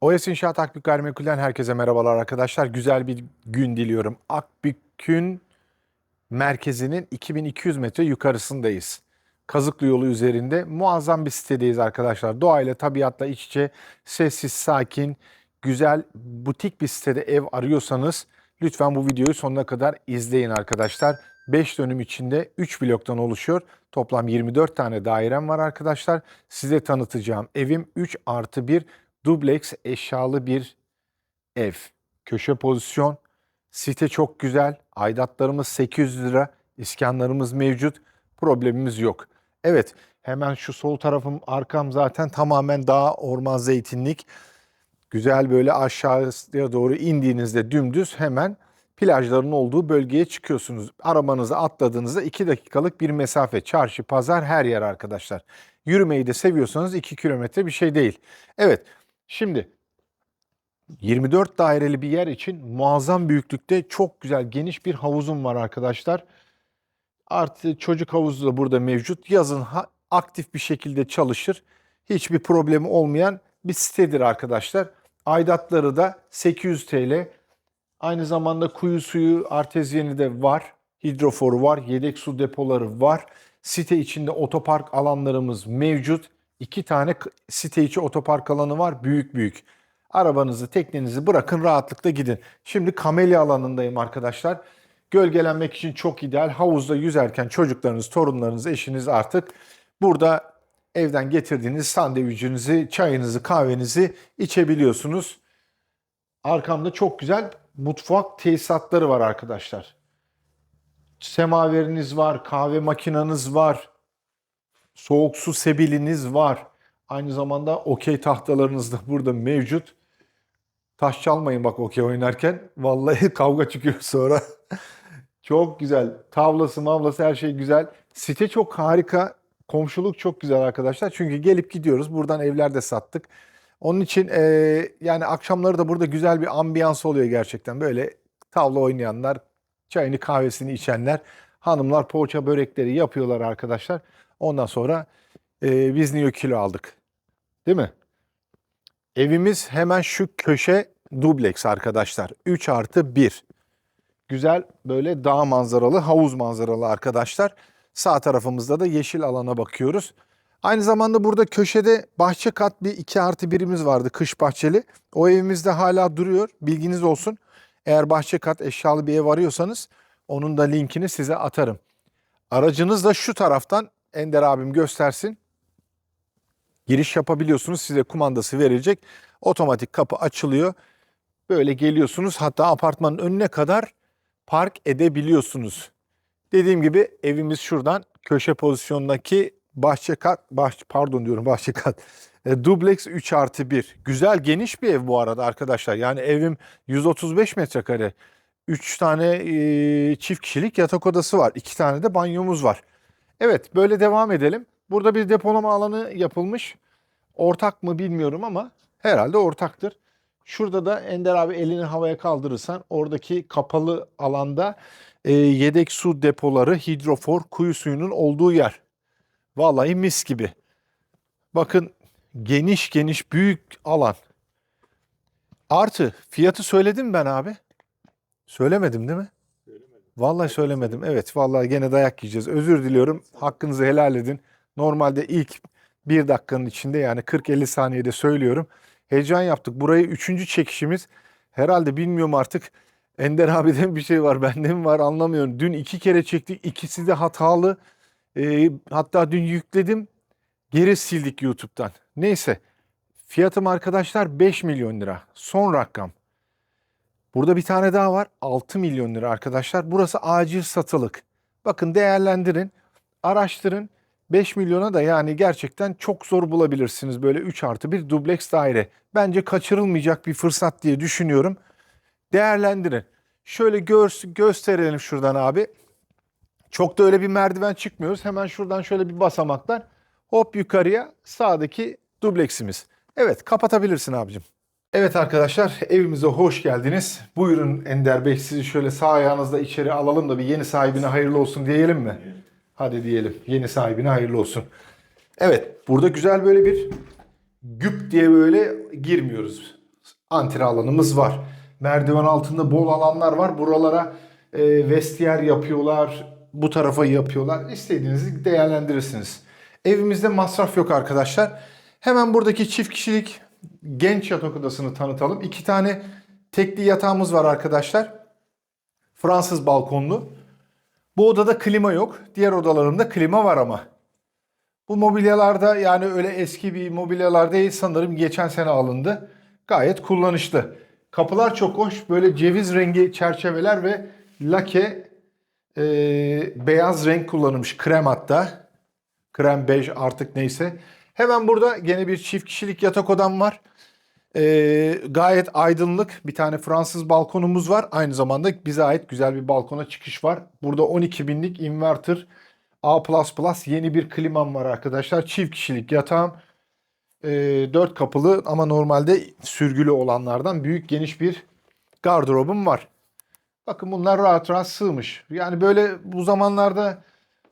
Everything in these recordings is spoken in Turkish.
OS İnşaat Akbük Gayrimenkul'den herkese merhabalar arkadaşlar. Güzel bir gün diliyorum. Akbük'ün merkezinin 2200 metre yukarısındayız. Kazıklı yolu üzerinde muazzam bir sitedeyiz arkadaşlar. Doğayla, tabiatla iç içe, sessiz, sakin, güzel, butik bir sitede ev arıyorsanız lütfen bu videoyu sonuna kadar izleyin arkadaşlar. 5 dönüm içinde 3 bloktan oluşuyor. Toplam 24 tane dairem var arkadaşlar. Size tanıtacağım evim 3 artı 1 dubleks eşyalı bir ev. Köşe pozisyon. Site çok güzel. Aidatlarımız 800 lira. İskanlarımız mevcut. Problemimiz yok. Evet hemen şu sol tarafım arkam zaten tamamen dağ orman zeytinlik. Güzel böyle aşağıya doğru indiğinizde dümdüz hemen plajların olduğu bölgeye çıkıyorsunuz. Arabanızı atladığınızda 2 dakikalık bir mesafe. Çarşı, pazar her yer arkadaşlar. Yürümeyi de seviyorsanız 2 kilometre bir şey değil. Evet şimdi 24 daireli bir yer için muazzam büyüklükte çok güzel geniş bir havuzum var arkadaşlar. Artı çocuk havuzu da burada mevcut. Yazın ha- aktif bir şekilde çalışır. Hiçbir problemi olmayan bir sitedir arkadaşlar. Aidatları da 800 TL. Aynı zamanda kuyu suyu artezyeni de var. Hidroforu var. Yedek su depoları var. Site içinde otopark alanlarımız mevcut. İki tane site içi otopark alanı var. Büyük büyük. Arabanızı, teknenizi bırakın rahatlıkla gidin. Şimdi kamelya alanındayım arkadaşlar. Gölgelenmek için çok ideal. Havuzda yüzerken çocuklarınız, torunlarınız, eşiniz artık burada evden getirdiğiniz sandviçinizi, çayınızı, kahvenizi içebiliyorsunuz. Arkamda çok güzel mutfak tesisatları var arkadaşlar. Semaveriniz var, kahve makineniz var, soğuk su sebiliniz var. Aynı zamanda okey tahtalarınız da burada mevcut. Taş çalmayın bak okey oynarken. Vallahi kavga çıkıyor sonra. çok güzel. Tavlası mavlası her şey güzel. Site çok harika. Komşuluk çok güzel arkadaşlar. Çünkü gelip gidiyoruz. Buradan evler de sattık. Onun için eee, yani akşamları da burada güzel bir ambiyans oluyor gerçekten. Böyle tavla oynayanlar, çayını kahvesini içenler, hanımlar poğaça börekleri yapıyorlar arkadaşlar. Ondan sonra eee, biz New kilo aldık. Değil mi? Evimiz hemen şu köşe dubleks arkadaşlar. 3 artı 1. Güzel böyle dağ manzaralı, havuz manzaralı arkadaşlar. Sağ tarafımızda da yeşil alana bakıyoruz. Aynı zamanda burada köşede bahçe kat bir 2 artı birimiz vardı kış bahçeli. O evimizde hala duruyor. Bilginiz olsun. Eğer bahçe kat eşyalı bir ev arıyorsanız onun da linkini size atarım. Aracınız da şu taraftan Ender abim göstersin. Giriş yapabiliyorsunuz. Size kumandası verilecek. Otomatik kapı açılıyor. Böyle geliyorsunuz. Hatta apartmanın önüne kadar park edebiliyorsunuz. Dediğim gibi evimiz şuradan köşe pozisyondaki bahçe kat, bah, pardon diyorum bahçe kat. E, dubleks 3 artı 1. Güzel geniş bir ev bu arada arkadaşlar. Yani evim 135 metrekare. 3 tane e, çift kişilik yatak odası var. 2 tane de banyomuz var. Evet böyle devam edelim. Burada bir depolama alanı yapılmış. Ortak mı bilmiyorum ama herhalde ortaktır. Şurada da Ender abi elini havaya kaldırırsan oradaki kapalı alanda e, yedek su depoları, hidrofor, kuyu suyunun olduğu yer. Vallahi mis gibi. Bakın geniş geniş büyük alan. Artı fiyatı söyledim ben abi. Söylemedim değil mi? Vallahi söylemedim. Evet vallahi gene dayak yiyeceğiz. Özür diliyorum. Hakkınızı helal edin. Normalde ilk bir dakikanın içinde yani 40-50 saniyede söylüyorum. Heyecan yaptık. Burayı üçüncü çekişimiz. Herhalde bilmiyorum artık. Ender abiden bir şey var. Bende mi var anlamıyorum. Dün iki kere çektik. İkisi de hatalı. Ee, hatta dün yükledim. Geri sildik YouTube'dan. Neyse. Fiyatım arkadaşlar 5 milyon lira. Son rakam. Burada bir tane daha var. 6 milyon lira arkadaşlar. Burası acil satılık. Bakın değerlendirin. Araştırın. 5 milyona da yani gerçekten çok zor bulabilirsiniz böyle 3 artı bir dubleks daire. Bence kaçırılmayacak bir fırsat diye düşünüyorum. Değerlendirin. Şöyle gör, gösterelim şuradan abi. Çok da öyle bir merdiven çıkmıyoruz. Hemen şuradan şöyle bir basamaklar. Hop yukarıya sağdaki dubleksimiz. Evet kapatabilirsin abicim. Evet arkadaşlar evimize hoş geldiniz. Buyurun Ender Bey sizi şöyle sağ ayağınızla içeri alalım da bir yeni sahibine hayırlı olsun diyelim mi? Hadi diyelim yeni sahibine hayırlı olsun. Evet burada güzel böyle bir güp diye böyle girmiyoruz. Antre alanımız var. Merdiven altında bol alanlar var. Buralara e, vestiyer yapıyorlar. Bu tarafa yapıyorlar. İstediğinizi değerlendirirsiniz. Evimizde masraf yok arkadaşlar. Hemen buradaki çift kişilik genç yatak odasını tanıtalım. İki tane tekli yatağımız var arkadaşlar. Fransız balkonlu. Bu odada klima yok. Diğer odalarımda klima var ama. Bu mobilyalarda yani öyle eski bir mobilyalar değil sanırım geçen sene alındı. Gayet kullanışlı. Kapılar çok hoş. Böyle ceviz rengi çerçeveler ve lake e, beyaz renk kullanılmış. Krem hatta. Krem bej artık neyse. Hemen burada gene bir çift kişilik yatak odam var. E, gayet aydınlık bir tane Fransız balkonumuz var. Aynı zamanda bize ait güzel bir balkona çıkış var. Burada 12 binlik inverter A++ yeni bir klimam var arkadaşlar. Çift kişilik yatağım. E, 4 kapılı ama normalde sürgülü olanlardan büyük geniş bir gardırobum var. Bakın bunlar rahat rahat sığmış. Yani böyle bu zamanlarda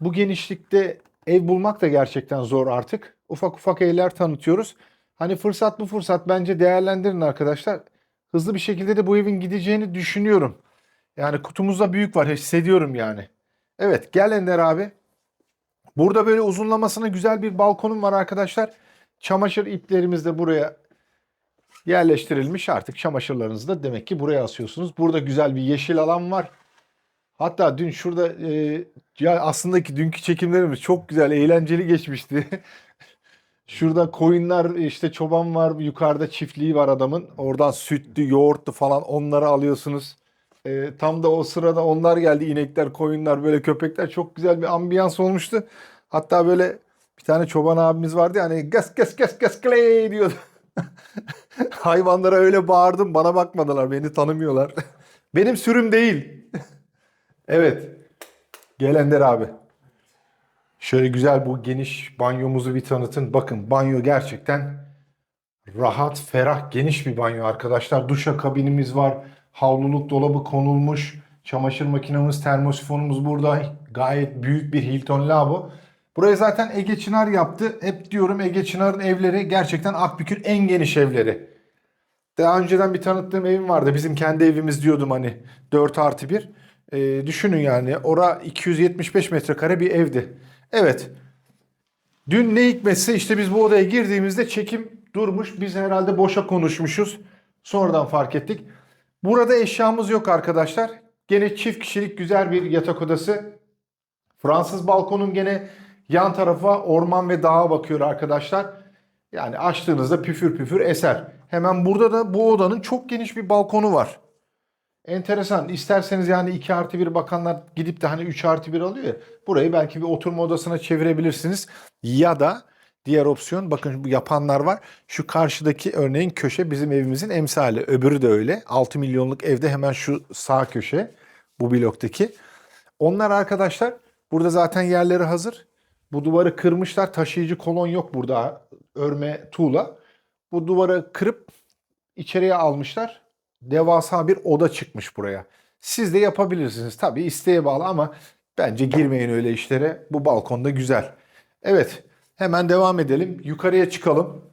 bu genişlikte ev bulmak da gerçekten zor artık. Ufak ufak evler tanıtıyoruz. Hani fırsat bu fırsat bence değerlendirin arkadaşlar. Hızlı bir şekilde de bu evin gideceğini düşünüyorum. Yani kutumuzda büyük var hissediyorum yani. Evet gel Ender abi. Burada böyle uzunlamasına güzel bir balkonum var arkadaşlar. Çamaşır iplerimiz de buraya yerleştirilmiş. Artık çamaşırlarınızı da demek ki buraya asıyorsunuz. Burada güzel bir yeşil alan var. Hatta dün şurada e, ya aslında ki dünkü çekimlerimiz çok güzel, eğlenceli geçmişti. Şurada koyunlar işte çoban var, yukarıda çiftliği var adamın. Oradan sütlü, yoğurtlu falan onları alıyorsunuz. E, tam da o sırada onlar geldi. inekler, koyunlar, böyle köpekler. Çok güzel bir ambiyans olmuştu. Hatta böyle bir tane çoban abimiz vardı ya hani gas gas gas gas clay diyordu. Hayvanlara öyle bağırdım. Bana bakmadılar. Beni tanımıyorlar. Benim sürüm değil. evet. Gel Ender abi. Şöyle güzel bu geniş banyomuzu bir tanıtın. Bakın banyo gerçekten rahat, ferah, geniş bir banyo arkadaşlar. Duşa kabinimiz var. Havluluk dolabı konulmuş. Çamaşır makinemiz, termosifonumuz burada. Gayet büyük bir Hilton lavabo. Burayı zaten Ege Çınar yaptı. Hep diyorum Ege Çınar'ın evleri gerçekten Akbük'ün en geniş evleri. Daha önceden bir tanıttığım evim vardı. Bizim kendi evimiz diyordum hani 4 artı 1. Ee, düşünün yani ora 275 metrekare bir evdi. Evet. Dün ne hikmetse işte biz bu odaya girdiğimizde çekim durmuş. Biz herhalde boşa konuşmuşuz. Sonradan fark ettik. Burada eşyamız yok arkadaşlar. Gene çift kişilik güzel bir yatak odası. Fransız balkonun gene yan tarafa orman ve dağa bakıyor arkadaşlar. Yani açtığınızda püfür püfür eser. Hemen burada da bu odanın çok geniş bir balkonu var. Enteresan. İsterseniz yani 2 artı 1 bakanlar gidip de hani 3 artı 1 alıyor ya. Burayı belki bir oturma odasına çevirebilirsiniz. Ya da diğer opsiyon bakın bu yapanlar var. Şu karşıdaki örneğin köşe bizim evimizin emsali. Öbürü de öyle. 6 milyonluk evde hemen şu sağ köşe bu bloktaki. Onlar arkadaşlar burada zaten yerleri hazır. Bu duvarı kırmışlar. Taşıyıcı kolon yok burada. Örme tuğla. Bu duvarı kırıp içeriye almışlar. Devasa bir oda çıkmış buraya. Siz de yapabilirsiniz. Tabii isteğe bağlı ama bence girmeyin öyle işlere. Bu balkonda güzel. Evet. Hemen devam edelim. Yukarıya çıkalım.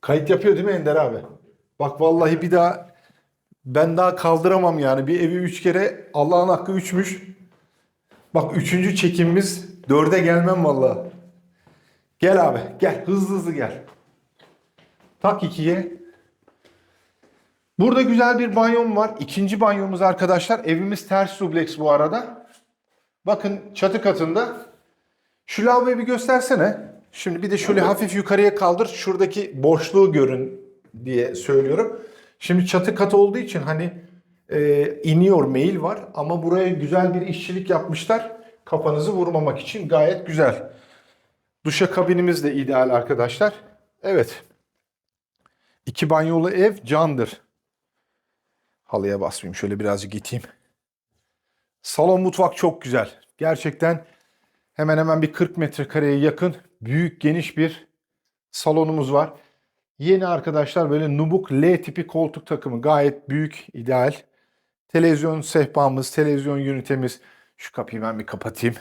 Kayıt yapıyor değil mi Ender abi? Bak vallahi bir daha ben daha kaldıramam yani. Bir evi üç kere Allah'ın hakkı üçmüş. Bak üçüncü çekimimiz dörde gelmem vallahi. Gel abi gel hızlı hızlı gel. Tak ikiye. Burada güzel bir banyom var. İkinci banyomuz arkadaşlar. Evimiz ters dubleks bu arada. Bakın çatı katında. Şu lavaboyu bir göstersene. Şimdi bir de şöyle hafif yukarıya kaldır. Şuradaki boşluğu görün diye söylüyorum. Şimdi çatı katı olduğu için hani e, iniyor mail var. Ama buraya güzel bir işçilik yapmışlar. Kafanızı vurmamak için gayet güzel. Duşa kabinimiz de ideal arkadaşlar. Evet. İki banyolu ev candır. Halıya basmayayım. Şöyle birazcık giteyim. Salon mutfak çok güzel. Gerçekten hemen hemen bir 40 metrekareye yakın büyük geniş bir salonumuz var. Yeni arkadaşlar böyle Nubuk L tipi koltuk takımı gayet büyük, ideal. Televizyon sehpamız, televizyon ünitemiz. Şu kapıyı ben bir kapatayım.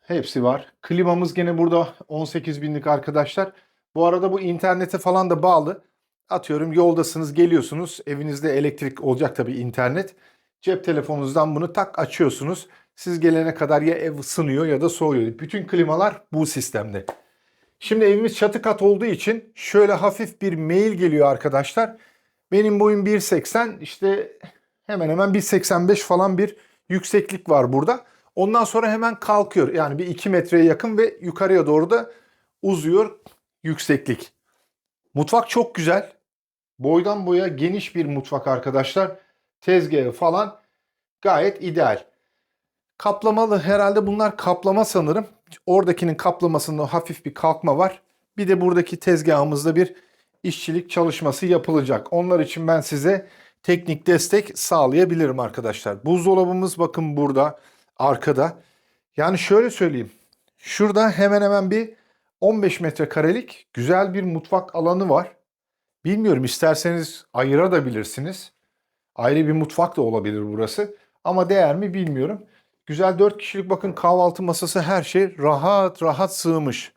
Hepsi var. Klimamız gene burada 18 binlik arkadaşlar. Bu arada bu internete falan da bağlı. Atıyorum yoldasınız, geliyorsunuz. Evinizde elektrik olacak tabii internet. Cep telefonunuzdan bunu tak açıyorsunuz. Siz gelene kadar ya ev ısınıyor ya da soğuyor. Bütün klimalar bu sistemde. Şimdi evimiz çatı kat olduğu için şöyle hafif bir mail geliyor arkadaşlar. Benim boyum 1.80 işte hemen hemen 1.85 falan bir yükseklik var burada. Ondan sonra hemen kalkıyor. Yani bir 2 metreye yakın ve yukarıya doğru da uzuyor yükseklik. Mutfak çok güzel. Boydan boya geniş bir mutfak arkadaşlar. Tezgahı falan gayet ideal. Kaplamalı herhalde bunlar kaplama sanırım. Oradakinin kaplamasında hafif bir kalkma var. Bir de buradaki tezgahımızda bir işçilik çalışması yapılacak. Onlar için ben size teknik destek sağlayabilirim arkadaşlar. Buzdolabımız bakın burada arkada. Yani şöyle söyleyeyim. Şurada hemen hemen bir 15 metrekarelik güzel bir mutfak alanı var. Bilmiyorum isterseniz ayırabilirsiniz. Ayrı bir mutfak da olabilir burası. Ama değer mi bilmiyorum. Güzel 4 kişilik bakın kahvaltı masası her şey rahat rahat sığmış.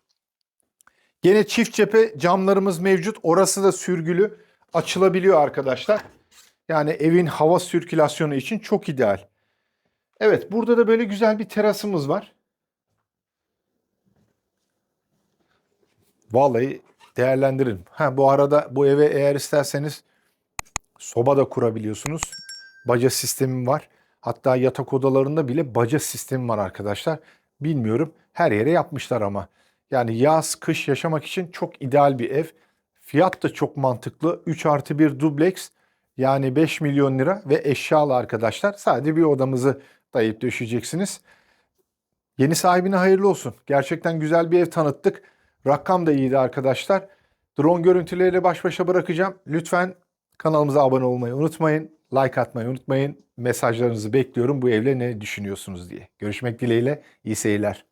Gene çift cephe camlarımız mevcut. Orası da sürgülü açılabiliyor arkadaşlar. Yani evin hava sirkülasyonu için çok ideal. Evet burada da böyle güzel bir terasımız var. Vallahi değerlendirin. Ha bu arada bu eve eğer isterseniz soba da kurabiliyorsunuz. Baca sistemi var. Hatta yatak odalarında bile baca sistemi var arkadaşlar. Bilmiyorum her yere yapmışlar ama. Yani yaz, kış yaşamak için çok ideal bir ev. Fiyat da çok mantıklı. 3 artı 1 dubleks yani 5 milyon lira ve eşyalı arkadaşlar. Sadece bir odamızı dayayıp döşeyeceksiniz. Yeni sahibine hayırlı olsun. Gerçekten güzel bir ev tanıttık. Rakam da iyiydi arkadaşlar. Drone görüntüleriyle baş başa bırakacağım. Lütfen kanalımıza abone olmayı unutmayın. Like atmayı unutmayın. Mesajlarınızı bekliyorum bu evle ne düşünüyorsunuz diye. Görüşmek dileğiyle. İyi seyirler.